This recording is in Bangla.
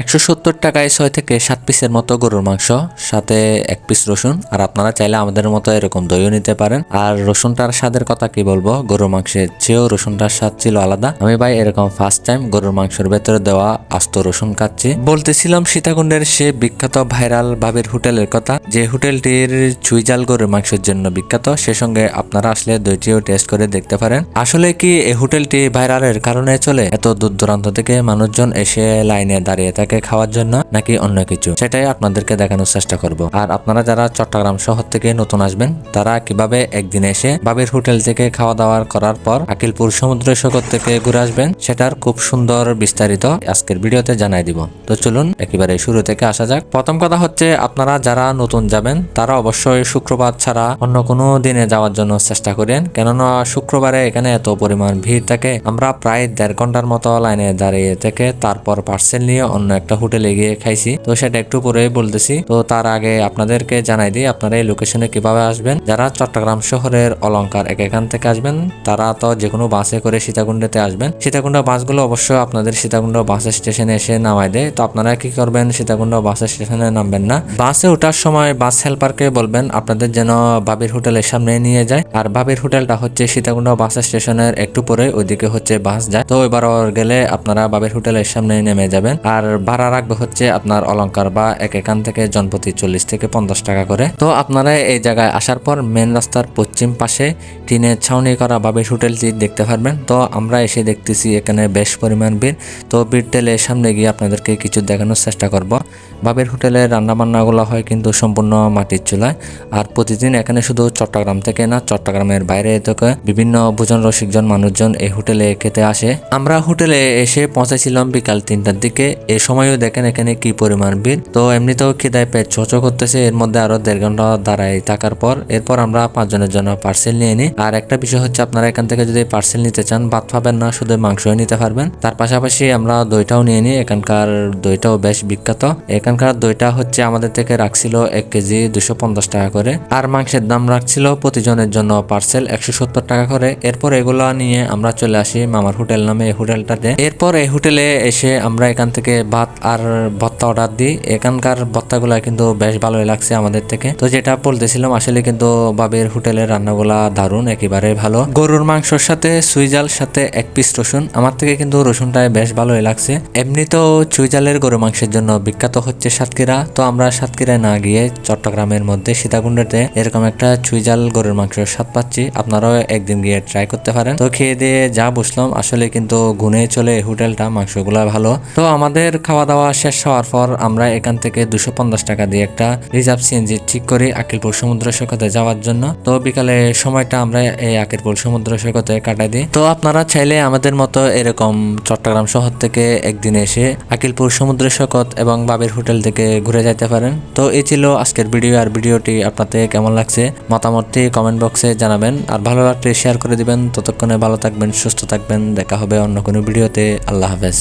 একশো সত্তর টাকায় ছয় থেকে সাত পিসের মতো গরুর মাংস, সাথে এক পিস রসুন। আর আপনারা চাইলে আমাদের মতো এরকম দইও নিতে পারেন। আর রসুনটার স্বাদের কথা কি বলব? গরুর মাংসের চেয়েও রসুনটার স্বাদ ছিল আলাদা। আমি ভাই এরকম ফার্স্ট টাইম গরুর মাংসের ভেতরে দেওয়া আস্ত রসুন খাচ্ছি। বলতেছিলাম সীতাকুণ্ডের সে বিখ্যাত ভাইরাল বাবির হোটেলের কথা, যে হোটেলটির চুইজাল গরুর মাংসের জন্য বিখ্যাত, সে সঙ্গে আপনারা আসলে দইটিও টেস্ট করে দেখতে পারেন। আসলে কি এই হোটেলটি ভাইরালের কারণে চলে? এত দূর দূরান্ত থেকে মানুষজন এসে লাইনে দাঁড়িয়ে থাকে খাওয়ার জন্য নাকি অন্য কিছু? সেটাই আপনাদেরকে দেখানোর চেষ্টা করব। আর আপনারা যারা চট্টগ্রাম শহর থেকে নতুন আসবেন, তারা কীভাবে একদিন এসে বাবির হোটেল থেকে খাওয়া দাওয়া করার পর আকিলপুর সমুদ্র সৈকত থেকে ঘুরে আসবেন, সেটার খুব সুন্দর বিস্তারিত আজকের ভিডিওতে জানাই দিব। তো চলুন একেবারে শুরু থেকে আসা যাক। প্রথম কথা হচ্ছে, আপনারা যারা নতুন যাবেন, তারা অবশ্যই শুক্রবার ছাড়া অন্য কোনো দিনে যাওয়ার জন্য চেষ্টা করেন। কেননা শুক্রবারে এখানে এত পরিমাণ ভিড় থাকে, আমরা প্রায় দেড় ঘণ্টার মতো লাইনে দাঁড়িয়ে থেকে তারপর পার্সেল নিয়ে অন্য একটা হোটেলে গিয়ে খাইছি। তো সেটা একটু পরে বলতেছি। তো তার আগে আপনাদেরকে জানাই দিই, আপনারা এই লোকেশনে কীভাবে আসবেন? যারা চট্টগ্রাম শহরের অলংকার এক এখান থেকে আসবেন, তারা তো যে কোনো বাসে করে সীতাকুণ্ডতে আসবেন। সীতাকুণ্ড বাসগুলো অবশ্যই আপনাদের সীতাকুণ্ড বাস স্টেশনে এসে নামাই দেয়। তো আপনারা কি করবেন, সীতাকুণ্ড বাস স্টেশনে নামবেন না। বাসে ওঠার সময় বাস হেল্পারকে বলবেন, আপনাদের যেন বাবির হোটেলের সামনে নিয়ে যায়। আর বাবির হোটেলটা হচ্ছে সীতাকুণ্ড বাস স্টেশনের একটু পরে, ওইদিকে হচ্ছে বাস যায়। তো এবার গেলে আপনারা বাবির হোটেলের সামনে নেমে যাবেন। আর ভাড়া রাখবে হচ্ছে আপনার অলঙ্কার বা এক এখান থেকে জনপ্রতি চল্লিশ থেকে পঞ্চাশ টাকা করে। তো আপনারা এই জায়গায় আসার পর মেন রাস্তার পশ্চিম পাশে টিনের ছাউনি করা বাবির হোটেলটি দেখতে পারবেন। তো আমরা এসে দেখতেছি এখানে বেশ পরিমাণ ভিড়। তো ভিড় সামনে গিয়ে আপনাদেরকে কিছু দেখানোর চেষ্টা করব। বাবির হোটেলের রান্নাবান্নাগুলো হয় কিন্তু সম্পূর্ণ মাটির চুলায়। আর প্রতিদিন এখানে শুধু চট্টগ্রাম থেকে না, চট্টগ্রামের বাইরে থেকে বিভিন্ন ভোজন রসিকজন মানুষজন এই হোটেলে খেতে আসে। আমরা হোটেলে এসে পৌঁছেছিলাম বিকাল তিনটার দিকে। এ সময়ও দেখেন এখানে কি পরিমাণ ভিড়। তো এমনিতেও খিদায় পেট চোচো করতেছে। এর মধ্যে আরও দেড় ঘণ্টা দাঁড়ায় থাকার পর এরপর আমরা পাঁচজনের জন্য পার্সেল নিয়ে নিই আর একটা বিষয় হচ্ছে, আপনারা এখান থেকে যদি পার্সেল নিতে চান, ভাত পাবেন না, শুধু মাংস নিতে পারবেন। তার পাশাপাশি আমরা দইটাও নিয়ে নিই। এখানকার দইটাও বেশ বিখ্যাত। এখানকার দইটা হচ্ছে আমাদের থেকে রাখছিল এক কেজি দুশো পঞ্চাশ টাকা করে। আর মাংসের দাম রাখছিল প্রতিজনের জন্য পার্সেল একশো সত্তর টাকা করে। এরপর এগুলো নিয়ে আমরা চলে আসি মামার হোটেল নামে এই হোটেলটাতে। এরপর এই হোটেলে এসে আমরা এখান থেকে ভাত আর ভত্তা অর্ডার দিই। এখানকার ভত্তাগুলা কিন্তু বেশ ভালোই লাগছে আমাদের থেকে। তো যেটা বলতেছিলাম, আসলে কিন্তু বাবের হোটেলের রান্নাগুলা দারুণ, একেবারে ভালো। গরুর মাংসর সাথে সুইজাল সাথে এক পিস রসুন, আমার থেকে কিন্তু রসুনটাই বেশ ভালোই লাগছে। এমনিতেও চুইজালের গরু মাংসের জন্য বিখ্যাত হচ্ছে সাতক্ষীরা। তো আমরা সাতক্ষীরায় না গিয়ে চট্টগ্রামের মধ্যে সীতাকুণ্ডতে এরকম একটা চুইজাল গরুর মাংসের স্বাদ পাচ্ছি। আপনারাও একদিন গিয়ে ট্রাই করতে পারেন। তো খেয়ে দিয়ে যা বুঝলাম, আসলে কিন্তু গুনে চলে হোটেলটা, মাংসগুলা ভালো। তো আমাদের খাওয়া দাওয়া শেষ হওয়ার পর আমরা এখান থেকে দুশো টাকা দিয়ে একটা রিজার্ভ সিএনজি ঠিক করি আকিলপুর সমুদ্র সৈকতে যাওয়ার জন্য। তো বিকালে সময়টা আমরা এই আকিলপুর সমুদ্র সৈকতে কাটাই দিই। তো আপনারা চাইলে আমাদের মতো এরকম চট্টগ্রাম শহর থেকে একদিন এসে আকিলপুর সমুদ্র সৈকত এবং বাবের হোটেল থেকে ঘুরে যাইতে পারেন। তো এই ছিল আজকের ভিডিও আর ভিডিওটি আপনাদের কেমন লাগছে মতামতটি কমেন্ট বক্সে জানাবেন। আর ভালো লাগলে শেয়ার করে দিবেন। ততক্ষণে ভালো থাকবেন, সুস্থ থাকবেন। দেখা হবে অন্য কোনো ভিডিওতে। আল্লাহ হাফেজ।